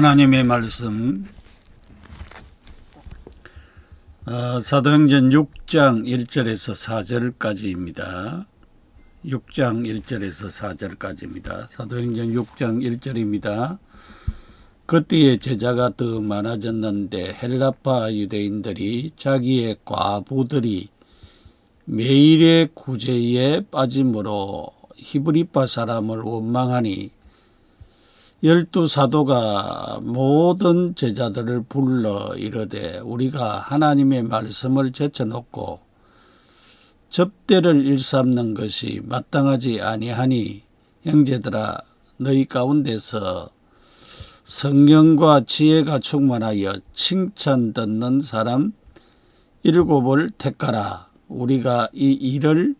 하나님의 말씀 어, 사도행전 6장 1절에서 4절까지입니다. 6장 1절에서 4절까지입니다. 사도행전 6장 1절입니다. 그때에 제자가 더 많아졌는데 헬라파 유대인들이 자기의 과부들이 매일의 구제에 빠짐으로 히브리파 사람을 원망하니 열두 사도가 모든 제자들을 불러 이르되 우리가 하나님의 말씀을 제쳐놓고 접대를 일삼는 것이 마땅하지 아니하니 형제들아 너희 가운데서 성령과 지혜가 충만하여 칭찬 듣는 사람 일곱을 택하라. 우리가 이 일을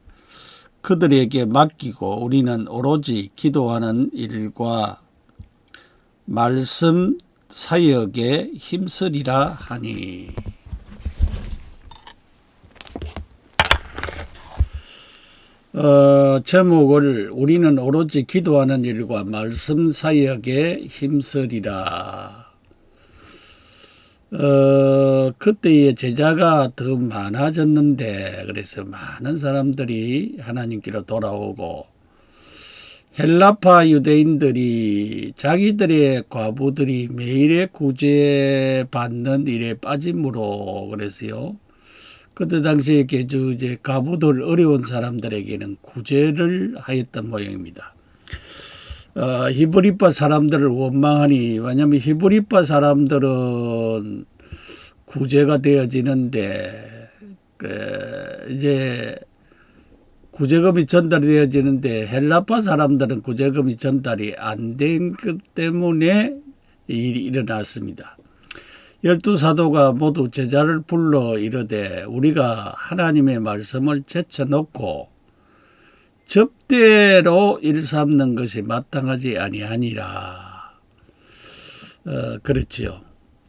그들에게 맡기고 우리는 오로지 기도하는 일과 말씀 사역에 힘쓰리라 하니 어, 제목을 우리는 오로지 기도하는 일과 말씀 사역에 힘쓰리라. 어, 그때의 제자가 더 많아졌는데, 그래서 많은 사람들이 하나님께로 돌아오고, 헬라파 유대인들이 자기들의 과부들이 매일의 구제 받는 일에 빠짐으로 그래서요. 그때 당시에 개주 이제 과부들 어려운 사람들에게는 구제를 하였던 모양입니다. 어, 히브리파 사람들을 원망하니 왜냐하면 히브리파 사람들은 구제가 되어지는데 그 이제 구제금이 전달이 되어지는데 헬라파 사람들은 구제금이 전달이 안 된 것 때문에 이 일이 일어났습니다. 열두 사도가 모두 제자를 불러 이르되 우리가 하나님의 말씀을 제쳐놓고 접대로 일삼는 것이 마땅하지 아니하니라. 어, 그렇지요.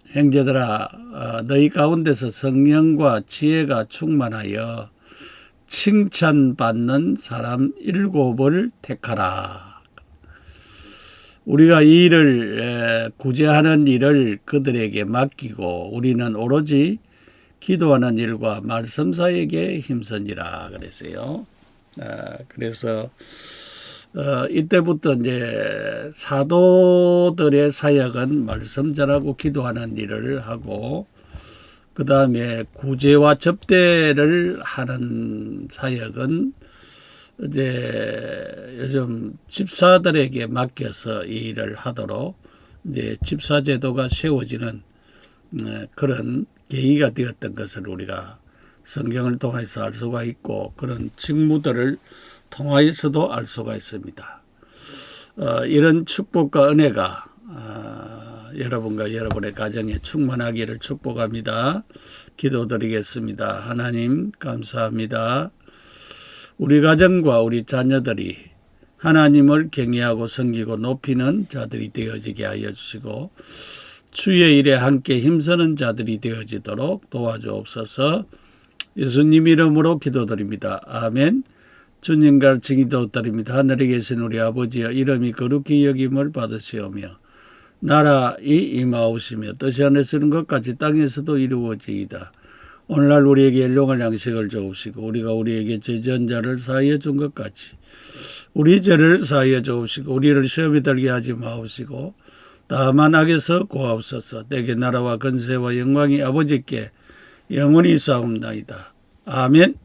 형제들아, 어, 너희 가운데서 성령과 지혜가 충만하여 칭찬받는 사람 일곱을 택하라. 우리가 이 일을 에, 구제하는 일을 그들에게 맡기고 우리는 오로지 기도하는 일과 말씀 사역에 힘쓰니라 그랬어요. 아, 그래서 어, 이때부터 이제 사도들의 사역은 말씀 전하고 기도하는 일을 하고 그 다음에 구제와 접대를 하는 사역은 이제 요즘 집사들에게 맡겨서 이 일을 하도록 이제 집사 제도가 세워지는 어, 그런 계기가 되었던 것을 우리가 성경을 통해서 알 수가 있고 그런 직무들을 통하여서도 알 수가 있습니다. 어, 이런 축복과 은혜가 어, 여러분과 여러분의 가정에 충만하기를 축복합니다. 기도드리겠습니다. 하나님 감사합니다. 우리 가정과 우리 자녀들이 하나님을 경외하고 섬기고 높이는 자들이 되어지게 하여 주시고 주의 일에 함께 힘쓰는 자들이 되어지도록 도와주옵소서. 예수님 이름으로 기도드립니다. 아멘. 주님과 증인도 드립니다. 하늘에 계신 우리 아버지여 이름이 거룩히 여김을 받으시오며 나라이 임하오시며 뜻이 하늘에서는 것같이 땅에서도 이루어지이다. 오늘날 우리에게 일용할 양식을 주옵시고 우리가 우리에게 죄지은 자를 사하여 준 것 같이 우리 죄를 사하여 주옵시고 우리를 시험에 들게 하지 마옵시고 다만 악에서 구하옵소서 내게 나라와 건세와 영광이 아버지께 영원히 싸움나이다. 아멘